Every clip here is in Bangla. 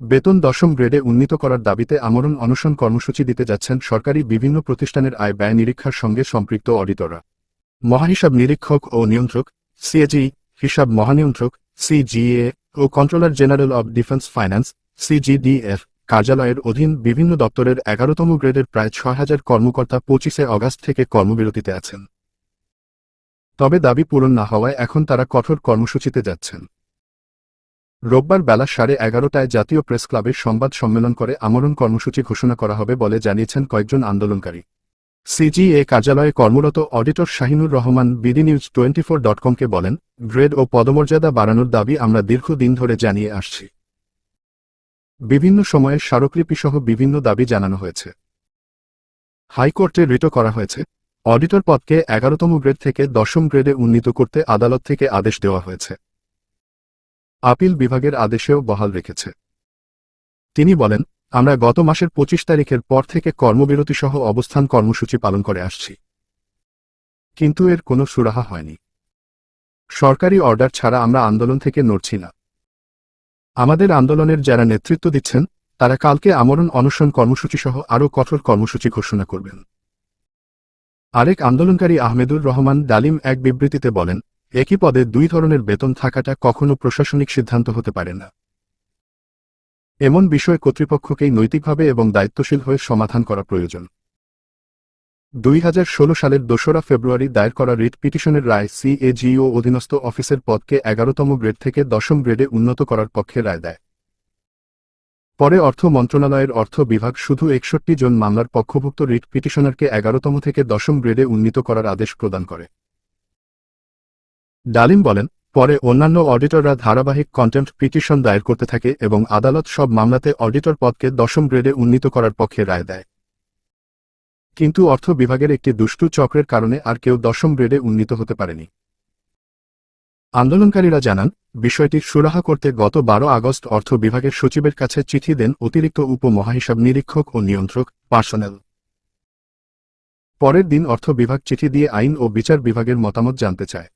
বেতন দশম গ্রেডে উন্নীত করার দাবিতে আমরণ অনশন কর্মসূচি দিতে যাচ্ছেন সরকারি বিভিন্ন প্রতিষ্ঠানের আয় ব্যয় নিরীক্ষার সঙ্গে সম্পৃক্ত অডিটররা। মহাহিসাব নিরীক্ষক ও নিয়ন্ত্রক, সিএজি হিসাব মহানিয়ন্ত্রক, CGA O controller general of defence finance, CGDF কার্যালয়ের অধীন বিভিন্ন দপ্তরের এগারোতম গ্রেডের প্রায় ছয় হাজার কর্মকর্তা পঁচিশে অগাস্ট থেকে কর্মবিরতিতে আছেন। তবে দাবি পূরণ না হওয়ায় এখন তারা কঠোর কর্মসূচিতে যাচ্ছেন। রোববার বেলা সাড়ে এগারোটায় জাতীয় প্রেস ক্লাবে সংবাদ সম্মেলন করে আমরণ কর্মসূচি ঘোষণা করা হবে বলে জানিয়েছেন কয়েকজন আন্দোলনকারী। সিজিএ কার্যালয়ে কর্মরত auditor Shahinur Rahman BD news twenty four dot কমকে বলেন, গ্রেড ও পদমর্যাদা বাড়ানোর দাবি আমরা দীর্ঘদিন ধরে জানিয়ে আসছি। বিভিন্ন সময়ে স্মারকলিপিসহ বিভিন্ন দাবি জানানো হয়েছে। হাইকোর্টে রিটো করা হয়েছে। অডিটর পদকে এগারোতম গ্রেড থেকে দশম গ্রেডে উন্নীত করতে আদালত থেকে আদেশ দেওয়া হয়েছে। আপিল বিভাগের আদেশেও বহাল রেখেছে। তিনি বলেন, আমরা গত মাসের পঁচিশ তারিখের পর থেকে কর্মবিরতি সহ অবস্থান কর্মসূচি পালন করে আসছি। কিন্তু এর কোনো সুরাহা হয়নি। সরকারি অর্ডার ছাড়া আমরা আন্দোলন থেকে নড়ছি না। আমাদের আন্দোলনের যারা নেতৃত্ব দিচ্ছেন, তারা কালকে আমরণ অনশন কর্মসূচি সহ আরও কঠোর কর্মসূচি ঘোষণা করবেন। আরেক আন্দোলনকারী আহমেদুর রহমান ডালিম এক বিবৃতিতে বলেন একই পদে দুই ধরনের বেতন থাকাটা কখনো প্রশাসনিক সিদ্ধান্ত হতে পারে না। এমন বিষয় কর্তৃপক্ষকেই নৈতিকভাবে এবং দায়িত্বশীল হয়ে সমাধান করা প্রয়োজন। দুই হাজার ষোলো সালের দোসরা ফেব্রুয়ারি দায়ের করা রিট পিটিশনের রায় সিএজিও অধীনস্থ অফিসের পদকে এগারোতম গ্রেড থেকে দশম গ্রেডে উন্নত করার পক্ষে রায় দেয়। পরে অর্থ মন্ত্রণালয়ের অর্থ বিভাগ শুধু একষট্টি জন মামলার পক্ষভুক্ত রিট পিটিশনারকে এগারোতম থেকে দশম গ্রেডে উন্নীত করার আদেশ প্রদান করে। ডালিম বলেন, পরে অন্যান্য অডিটররা ধারাবাহিক কন্টেন্ট পিটিশন দায়ের করতে থাকে এবং আদালত সব মামলাতে অডিটর পদকে দশম গ্রেডে উন্নীত করার পক্ষে রায় দেয়। কিন্তু অর্থ বিভাগের একটি দুষ্টু চক্রের কারণে আর কেউ দশম গ্রেডে উন্নীত হতে পারেনি। আন্দোলনকারীরা জানান, বিষয়টি সুরাহা করতে গত বারো আগস্ট অর্থ বিভাগের সচিবের কাছে চিঠি দেন অতিরিক্ত উপ মহাহিসাব নিরীক্ষক ও নিয়ন্ত্রক পার্সোনেল। পরের দিন অর্থ বিভাগ চিঠি দিয়ে আইন ও বিচার বিভাগের মতামত জানতে চায়।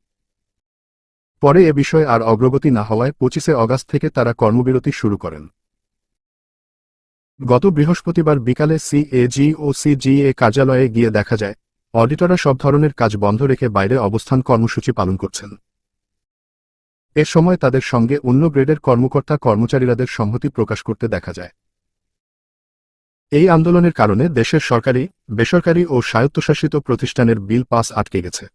পরে এ বিষয়ে আর অগ্রগতি না হওয়ায় পঁচিশে অগাস্ট থেকে তারা কর্মবিরতি শুরু করেন। গত বৃহস্পতিবার বিকালে সিএজি ও সিজিএ কার্যালয়ে গিয়ে দেখা যায়, অডিটররা সব ধরনের কাজ বন্ধ রেখে বাইরে অবস্থান কর্মসূচি পালন করছেন। এ সময় তাদের সঙ্গে অন্য গ্রেডের কর্মকর্তা কর্মচারীরাদের সংহতি প্রকাশ করতে দেখা যায়। এই আন্দোলনের কারণে দেশের সরকারি, বেসরকারি ও স্বায়ত্তশাসিত প্রতিষ্ঠানের বিল পাস আটকে গেছে।